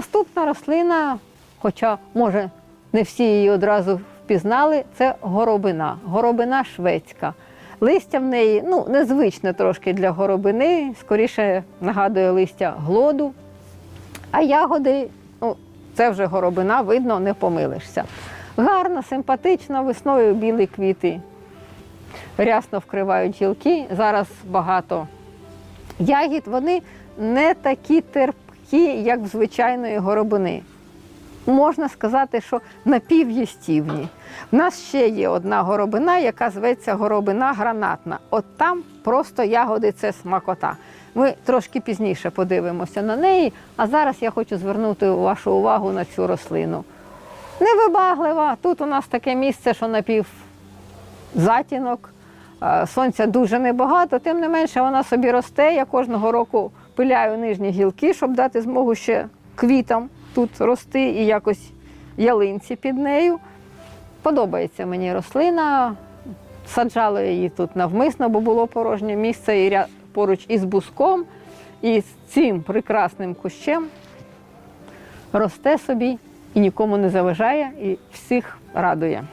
Наступна рослина, хоча, може, не всі її одразу впізнали, це горобина. Горобина шведська. Листя в неї ну, незвичне трошки для горобини, скоріше нагадує листя глоду. А ягоди, ну, це вже горобина, видно, не помилишся. Гарна, симпатична, весною білі квіти. Рясно вкривають гілки. Зараз багато ягід, вони не такі терпкі, як в звичайної горобини. Можна сказати, що напів'їстівні. У нас ще є одна горобина, яка зветься горобина гранатна. От там просто ягоди це смакота. Ми трошки пізніше подивимося на неї, а зараз я хочу звернути вашу увагу на цю рослину. Невибаглива. Тут у нас таке місце, що напів затінок. Е, Сонця дуже небагато, тим не менше вона собі росте. Я кожного року пиляю нижні гілки, щоб дати змогу ще квітам тут рости і якось ялинці під нею. Подобається мені рослина. Саджала її тут навмисно, бо було порожнє місце і поруч із буском, і з цим прекрасним кущем росте собі і нікому не заважає, і всіх радує.